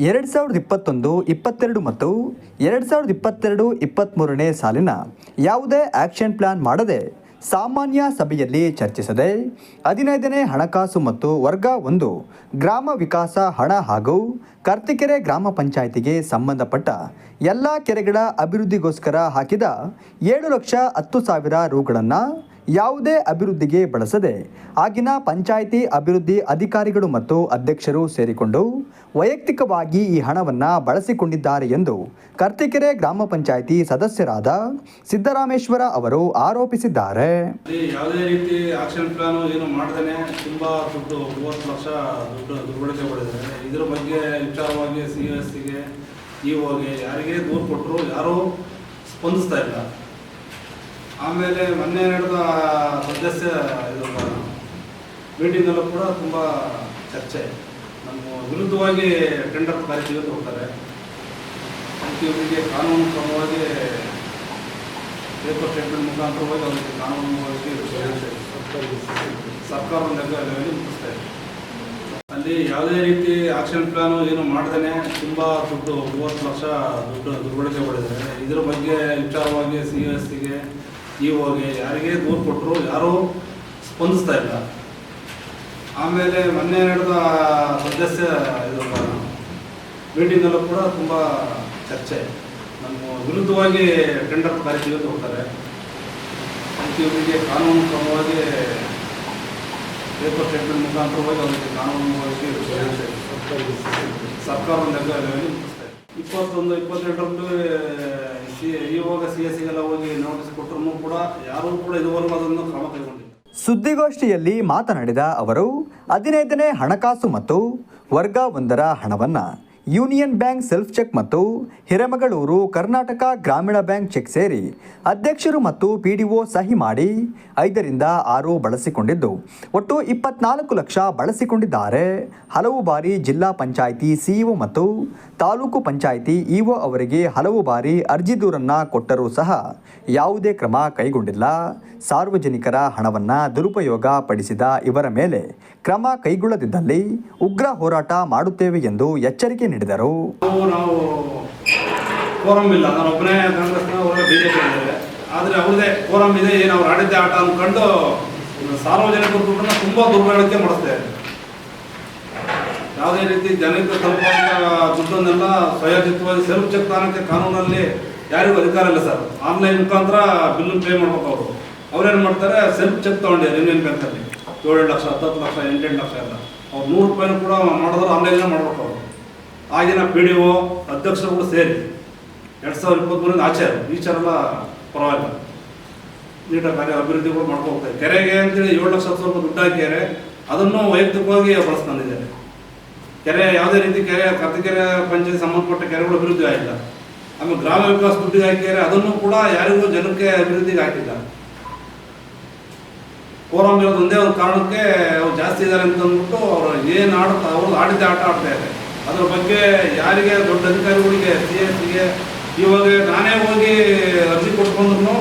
ಎರಡು ಸಾವಿರದ ಇಪ್ಪತ್ತೊಂದು, ಇಪ್ಪತ್ತೆರಡು ಮತ್ತು ಎರಡು ಸಾವಿರದ ಇಪ್ಪತ್ತೆರಡು ಇಪ್ಪತ್ತ್ಮೂರನೇ ಸಾಲಿನ ಯಾವುದೇ ಆ್ಯಕ್ಷನ್ ಪ್ಲಾನ್ ಮಾಡದೆ ಸಾಮಾನ್ಯ ಸಭೆಯಲ್ಲಿ ಚರ್ಚಿಸದೆ ಹದಿನೈದನೇ ಹಣಕಾಸು ಮತ್ತು ವರ್ಗ ಒಂದು ಗ್ರಾಮ ವಿಕಾಸ ಹಣ ಹಾಗೂ ಕರ್ತಿಕೆರೆ ಗ್ರಾಮ ಪಂಚಾಯಿತಿಗೆ ಸಂಬಂಧಪಟ್ಟ ಎಲ್ಲ ಕೆರೆಗಳ ಅಭಿವೃದ್ಧಿಗೋಸ್ಕರ ಹಾಕಿದ ಏಳು ಲಕ್ಷ ಹತ್ತು ಸಾವಿರ ರುಗಳನ್ನು ಯಾವುದೇ ಅಭಿವೃದ್ಧಿಗೆ ಬಳಸದೆ ಆಗಿನ ಪಂಚಾಯಿತಿ ಅಭಿವೃದ್ಧಿ ಅಧಿಕಾರಿಗಳು ಮತ್ತು ಅಧ್ಯಕ್ಷರು ಸೇರಿಕೊಂಡು ವೈಯಕ್ತಿಕವಾಗಿ ಈ ಹಣವನ್ನು ಬಳಸಿಕೊಂಡಿದ್ದಾರೆ ಎಂದು ಕರ್ತಿಕೆರೆ ಗ್ರಾಮ ಪಂಚಾಯಿತಿ ಸದಸ್ಯರಾದ ಸಿದ್ದರಾಮೇಶ್ವರ ಅವರು ಆರೋಪಿಸಿದ್ದಾರೆ. ಯಾವುದೇ ರೀತಿ ಆಕ್ಷನ್ ಪ್ಲಾನ್ ಏನು ಮಾಡ್ದೇನೆ ತುಂಬಾ ದುಡ್ಡು, ಮೂವತ್ತು ಲಕ್ಷ ದುಡ್ಡು ದುರ್ಬಳಕೆ ಮಾಡಿದ್ದಾರೆ ಇದ್ರ ಬಗ್ಗೆ ವಿಚಾರವಾಗಿ ಸಿ ಎಸ್ ಸಿಗೆ ಇಒಗೆ ಯಾರಿಗೆ ದೂರು ಕೊಟ್ಟರು ಯಾರೂ ಸ್ಪಂದಿಸ್ತಾ ಇಲ್ಲ. ಆಮೇಲೆ ಮೊನ್ನೆ ನಡೆದ ಸದಸ್ಯ ಇದು ಮೀಟಿಂಗಲ್ಲೂ ಕೂಡ ತುಂಬ ಚರ್ಚೆ. ನಮ್ಮ ವಿರುದ್ಧವಾಗಿ ಟೆಂಡರ್ ಕಾರ್ಯಕ್ರಮ ಹೋಗ್ತಾರೆ. ಪ್ರತಿಯೊಬ್ಬರಿಗೆ ಕಾನೂನು ಕ್ರಮವಾಗಿ ಪೇಪರ್ ಸ್ಟೇಟ್ಮೆಂಟ್ ಮುಖಾಂತರವಾಗಿ ಅವರಿಗೆ ಕಾನೂನುವಾಗಿ ಸರ್ಕಾರ ಲೆವೆಲ್ಲಿ ಇದೆ. ಅಲ್ಲಿ ಯಾವುದೇ ರೀತಿ ಆಕ್ಷನ್ ಪ್ಲಾನು ಏನು ಮಾಡ್ದೇ ತುಂಬ ದುಡ್ಡು, ಮೂವತ್ತು ಲಕ್ಷ ದುಡ್ಡು ದುರ್ಬಳಕೆ ಮಾಡಿದ್ದಾರೆ ಇದರ ಬಗ್ಗೆ ವಿಚಾರವಾಗಿ ಸಿ ಎಸ್ ಇಒಗೆ ಯಾರಿಗೆ ದೂರು ಕೊಟ್ಟರು ಯಾರೂ ಸ್ಪಂದಿಸ್ತಾ ಇಲ್ಲ. ಆಮೇಲೆ ಮೊನ್ನೆ ನಡೆದ ಸದಸ್ಯ ಇದು ಮೀಟಿಂಗಲ್ಲೂ ಕೂಡ ತುಂಬ ಚರ್ಚೆ. ನಮ್ಮ ವಿರುದ್ಧವಾಗಿ ಟೆಂಡರ್ ಕಾರ್ಯಕ್ರಮ ಹೋಗ್ತಾರೆ ಪ್ರತಿಯೊಬ್ಬರಿಗೆ ಕಾನೂನು ಕ್ರಮವಾಗಿ ಪೇಪರ್ ಸ್ಟೇಟ್ಮೆಂಟ್ ಮುಖಾಂತರವಾಗಿ ಅವರಿಗೆ ಕಾನೂನು ಸರ್ಕಾರ ಲೆವೆಲ್ಲಿ ಮುಟ್ಟಿಸ್ತಾ ಇದೆ ಇಪ್ಪತ್ತೊಂದು, ಇಪ್ಪತ್ತೆರಡರಂದು, ಸಿ, ಇವಾಗ ಸಿ ಎಸ್ ಸಿಗೆಲ್ಲ ಹೋಗಿ ನೋಟಿಸ್ ಕೊಟ್ಟರು ಕೂಡ ಯಾರೂ ಕೂಡ ಇದುವರೆಗೂ ಅದನ್ನು ಕ್ರಮ ಕೈಗೊಂಡಿಲ್ಲ. ಸುದ್ದಿಗೋಷ್ಠಿಯಲ್ಲಿ ಮಾತನಾಡಿದ ಅವರು, ಹದಿನೈದನೇ ಹಣಕಾಸು ಮತ್ತು ವರ್ಗ ಒಂದರ ಹಣವನ್ನು ಯೂನಿಯನ್ ಬ್ಯಾಂಕ್ ಸೆಲ್ಫ್ ಚೆಕ್ ಮತ್ತು ಹಿರೇಮಗಳೂರು ಕರ್ನಾಟಕ ಗ್ರಾಮೀಣ ಬ್ಯಾಂಕ್ ಚೆಕ್ ಸೇರಿ ಅಧ್ಯಕ್ಷರು ಮತ್ತು ಪಿಡಿಒ ಸಹಿ ಮಾಡಿ ಐದರಿಂದ ಆರು ಬಳಸಿಕೊಂಡಿದ್ದು. ಒಟ್ಟು ಇಪ್ಪತ್ನಾಲ್ಕು ಲಕ್ಷ ಬಳಸಿಕೊಂಡಿದ್ದಾರೆ. ಹಲವು ಬಾರಿ ಜಿಲ್ಲಾ ಪಂಚಾಯಿತಿ ಸಿಇಒ ಮತ್ತು ತಾಲೂಕು ಪಂಚಾಯಿತಿ ಇಒ ಅವರಿಗೆ ಹಲವು ಬಾರಿ ಅರ್ಜಿ ದೂರನ್ನು ಕೊಟ್ಟರೂ ಸಹ ಯಾವುದೇ ಕ್ರಮ ಕೈಗೊಂಡಿಲ್ಲ. ಸಾರ್ವಜನಿಕರ ಹಣವನ್ನು ದುರುಪಯೋಗ ಪಡಿಸಿದ ಇವರ ಮೇಲೆ ಕ್ರಮ ಕೈಗೊಳ್ಳದಿದ್ದಲ್ಲಿ ಉಗ್ರ ಹೋರಾಟ ಮಾಡುತ್ತೇವೆ ಎಂದು ಎಚ್ಚರಿಕೆ ನೀಡಿದರು. ಆದರೆ ಅವ್ರದೇ ಫೋರಮ್ ಇದೆ, ಏನು ಅವ್ರು ಆಡಿದ್ದೆ ಆಟ ಅಂದ್ಕೊಂಡು ಸಾರ್ವಜನಿಕರು ದುಡ್ಡನ್ನು ತುಂಬ ದುರ್ಬಳಕೆ ಮಾಡಿಸ್ತಾರೆ ಯಾವುದೇ ರೀತಿ ಜನರಿಗೆ ತಲುಪುವಂಥ ದುಡ್ಡನ್ನೆಲ್ಲ ಸ್ವಯೋಚಿತವಾಗಿ ಸೆಲ್ಫ್ ಚೆಕ್ ತಾನಕ್ಕೆ ಕಾನೂನಲ್ಲಿ ಯಾರಿಗೂ ಅಧಿಕಾರ ಇಲ್ಲ ಸರ್. ಆನ್ಲೈನ್ ಮುಖಾಂತರ ಬಿಲ್ಲು ಪೇ ಮಾಡ್ಬೇಕು ಅವರು. ಅವ್ರೇನು ಮಾಡ್ತಾರೆ? ಸೆಲ್ಫ್ ಚೆಕ್ ತೊಗೊಂಡಿದ್ದಾರೆ ಯೂನಿಯನ್ ಬ್ಯಾಂಕಲ್ಲಿ. ಏಳು ಲಕ್ಷ, ಹತ್ತತ್ತು ಲಕ್ಷ, ಎಂಟೆಂಟು ಲಕ್ಷ ಎಲ್ಲ. ಅವ್ರು ನೂರು ರೂಪಾಯಿನೂ ಕೂಡ ಮಾಡಿದ್ರೆ ಆನ್ಲೈನ್ ಮಾಡ್ಬೇಕು ಅವರು. ಆಗಿನ ಪಿ ಡಿ ಒ ಕೂಡ ಸೇರಿ ಎರಡು ಸಾವಿರದ ಇಪ್ಪತ್ತ್ಮೂರಿಂದ ಆಚೆ ಈಚಾರೆಲ್ಲ ಪರವಾಗಿಲ್ಲ. ನೀಟಾಗಿ ಕಾರ್ಯ ಅಭಿವೃದ್ಧಿಗಳು ಕೂಡ ಹೋಗ್ತಾರೆ ಕೆರೆಗೆ ಅಂತೇಳಿ ಏಳು ಲಕ್ಷ, ಹತ್ತು ರೂಪಾಯಿ ದುಡ್ಡು ಹಾಕಿದ್ದಾರೆ. ಅದನ್ನು ವೈಯಕ್ತಿಕವಾಗಿ ಬಳಸ್ಕೊಂಡಿದ್ದಾರೆ. ಕೆರೆ ಯಾವುದೇ ರೀತಿ ಕೆರೆ ಕತ್ತಿಕೆರೆ ಪಂಚಾಯತ್ ಸಂಬಂಧಪಟ್ಟ ಕೆರೆಗಳು ಅಭಿವೃದ್ಧಿ ಆಗಿಲ್ಲ. ಆಮೇಲೆ ಗ್ರಾಮ ವಿಕಾಸ ದುಡ್ಡಿಗೆ ಹಾಕಿದ್ದಾರೆ. ಅದನ್ನು ಕೂಡ ಯಾರಿಗೂ ಜನಕ್ಕೆ ಅಭಿವೃದ್ಧಿಗೆ ಹಾಕಿಲ್ಲ. ಫೋರಮ್ ಇರೋದು ಒಂದೇ ಒಂದು ಕಾರಣಕ್ಕೆ ಅವ್ರು ಜಾಸ್ತಿ ಇದ್ದಾರೆ ಅಂತ ಅಂದ್ಬಿಟ್ಟು ಅವರು ಏನು ಆಡುತ್ತಾ ಅವ್ರು ಆಡಿದ್ದೆ ಆಟ ಆಡ್ತಾ ಇದ್ದಾರೆ ಅದ್ರ ಬಗ್ಗೆ ಯಾರಿಗೆ ದೊಡ್ಡ ಅಧಿಕಾರಿಗಳಿಗೆ, ಸಿ ಎಸ್ಗೆ, ಇವಾಗ ನಾನೇ ಹೋಗಿ ಅರ್ಜಿ ಕೊಟ್ಕೊಂಡ್ರು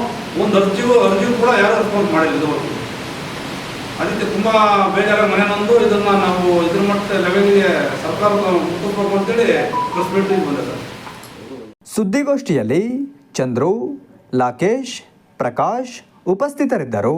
ಒಂದು ಅರ್ಜಿಗೂ ಅರ್ಜಿಗೂ ಕೂಡ ಯಾರು ರೆಸ್ಪಾನ್ಸ್ ಮಾಡಿಲ್ಲ ಇದುವರೆಗೂ. ಅದಕ್ಕೆ ತುಂಬ ಬೇಜಾರ ಮನೆ ನಂದು, ಇದನ್ನು ನಾವು ಇದ್ರ ಮಟ್ಟ ಲೆವೆಲ್ಗೆ ಸರ್ಕಾರ ಮುಟ್ಟಿಸ್ಬೇಕು ಅಂತೇಳಿ ಪ್ರೆಸ್ ಮೀಟಿಂಗ್ ಬಂದೆ ಸರ್. ಸುದ್ದಿಗೋಷ್ಠಿಯಲ್ಲಿ ಚಂದ್ರು, ಲಾಕೇಶ್, ಪ್ರಕಾಶ್ ಉಪಸ್ಥಿತರಿದ್ದರು.